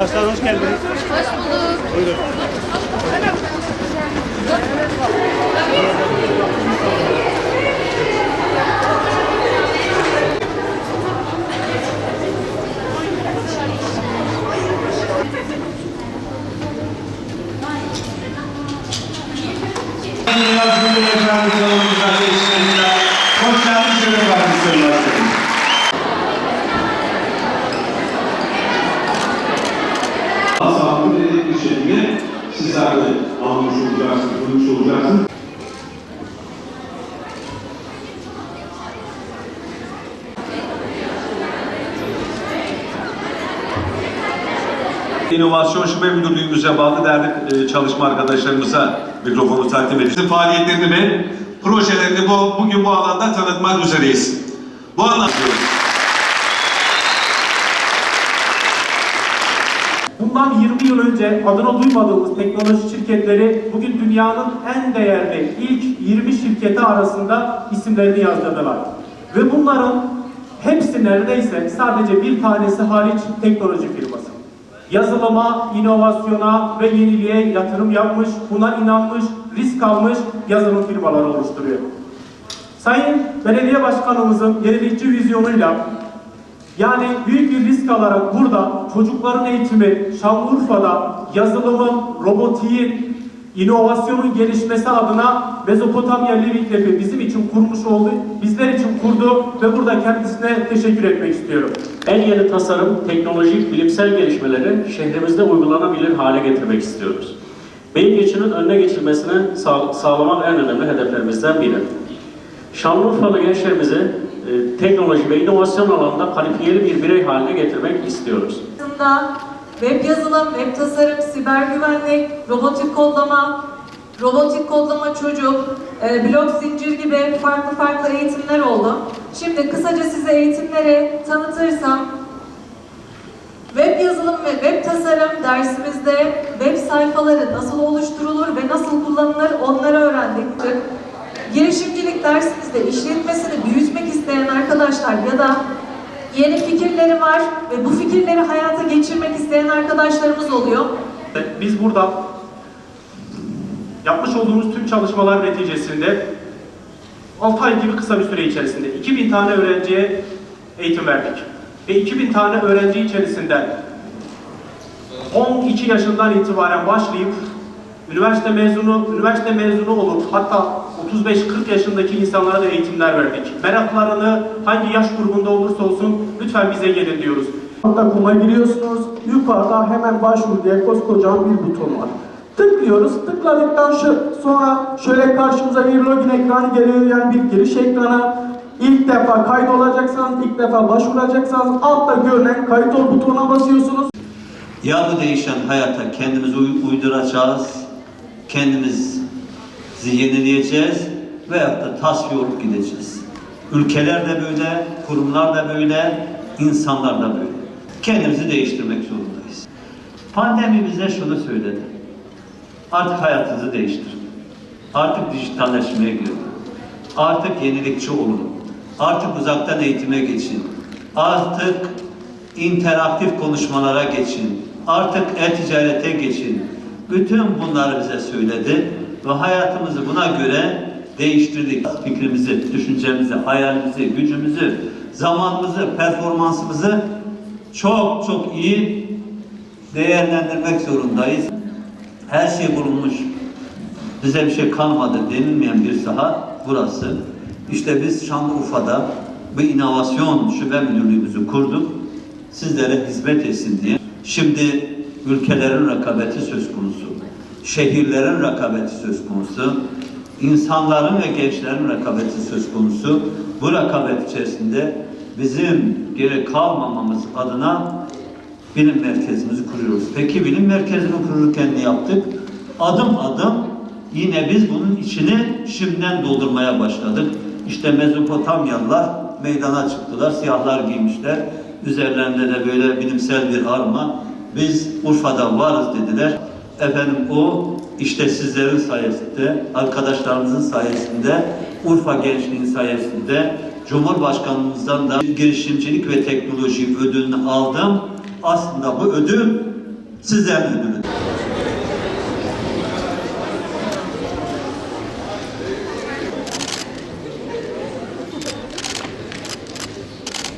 Arkadaşlar hoş geldiniz. Hoş bulduk. Buyurun. Dünya Cumhurbaşkanı salonumuza geçtiğinde hoş geldiniz şeref verdiniz Sayın Başkanım. Şekilde sizler de almış olacaksınız, duymuş olacaksınız. İnovasyon Şube Müdürlüğümüze bağlı değerli e, çalışma arkadaşlarımıza mikrofonu takdim ediyoruz. Faaliyetlerini ve projelerini bu, bugün bu alanda tanıtmak üzereyiz. Bu anlamda Bundan 20 yıl önce adını duymadığımız teknoloji şirketleri bugün dünyanın en değerli ilk 20 şirketi arasında isimlerini yazdırdılar. Ve bunların hepsi neredeyse sadece bir tanesi hariç teknoloji firması. Yazılıma, inovasyona ve yeniliğe yatırım yapmış, buna inanmış, risk almış yazılım firmaları oluşturuyor. Sayın Belediye Başkanımızın yenilikçi vizyonuyla yani büyük bir risk alarak burada çocukların eğitimi Şanlıurfa'da yazılımın, robotiğin, inovasyonun gelişmesi adına Mezopotamya Living Lab'i bizim için kurmuş oldu, bizler için kurdu ve burada kendisine teşekkür etmek istiyorum. En yeni tasarım, teknolojik, bilimsel gelişmeleri şehrimizde uygulanabilir hale getirmek istiyoruz. Beyin göçünün önüne geçilmesini sağ- sağlamak en önemli hedeflerimizden biri. Şanlıurfalı gençlerimizi teknoloji ve inovasyon alanında kalifiyeli bir birey haline getirmek istiyoruz. web yazılım, web tasarım, siber güvenlik, robotik kodlama, robotik kodlama çocuk, e, blok zincir gibi farklı farklı eğitimler oldu. Şimdi kısaca size eğitimleri tanıtırsam, web yazılım ve web tasarım dersimizde web sayfaları nasıl oluşturulur ve nasıl kullanılır onları öğrendik. Girişimcilik dersimizde işletmesini büyütmek isteyen arkadaşlar ya da yeni fikirleri var ve bu fikirleri hayata geçirmek isteyen arkadaşlarımız oluyor. Biz burada yapmış olduğumuz tüm çalışmalar neticesinde 6 ay gibi kısa bir süre içerisinde 2000 tane öğrenciye eğitim verdik. Ve 2000 tane öğrenci içerisinden 12 yaşından itibaren başlayıp üniversite mezunu, üniversite mezunu olup hatta 35-40 yaşındaki insanlara da eğitimler verdik. Meraklarını hangi yaş grubunda olursa olsun lütfen bize gelin diyoruz. Kum'a giriyorsunuz. Yukarıda hemen başvur diye koskocaman bir buton var. Tıklıyoruz. Tıkladıktan şu- sonra şöyle karşımıza bir login ekranı geliyor. Yani bir giriş ekranı. İlk defa kayıt olacaksanız, ilk defa başvuracaksanız altta görünen kayıt ol butonuna basıyorsunuz. Ya bu değişen hayata kendimizi uy- uyduracağız, kendimizi yenileyeceğiz veyahut da tasfiye olup gideceğiz. Ülkeler de böyle, kurumlar da böyle, insanlar da böyle. Kendimizi değiştirmek zorundayız. Pandemi bize şunu söyledi. Artık hayatınızı değiştirin. Artık dijitalleşmeye girin. Artık yenilikçi olun. Artık uzaktan eğitime geçin. Artık interaktif konuşmalara geçin. Artık e-ticarete geçin. Bütün bunları bize söyledi ve hayatımızı buna göre değiştirdik. Fikrimizi, düşüncemizi, hayalimizi, gücümüzü, zamanımızı, performansımızı çok çok iyi değerlendirmek zorundayız. Her şey bulunmuş. Bize bir şey kalmadı denilmeyen bir saha burası. İşte biz Şanlıurfa'da bu inovasyon şube müdürlüğümüzü kurduk. Sizlere hizmet etsin diye. Şimdi ülkelerin rekabeti söz konusu. Şehirlerin rekabeti söz konusu. insanların ve gençlerin rekabeti söz konusu. Bu rekabet içerisinde bizim geri kalmamamız adına bilim merkezimizi kuruyoruz. Peki bilim merkezini kururken ne yaptık? Adım adım yine biz bunun içini şimdiden doldurmaya başladık. İşte Mezopotamyalılar meydana çıktılar, siyahlar giymişler. Üzerlerinde de böyle bilimsel bir arma. Biz Urfa'da varız dediler. Efendim o işte sizlerin sayesinde, arkadaşlarımızın sayesinde, Urfa gençliğin sayesinde, Cumhurbaşkanımızdan da girişimcilik ve teknoloji ödülünü aldım. Aslında bu ödül sizlerin ödülüdür.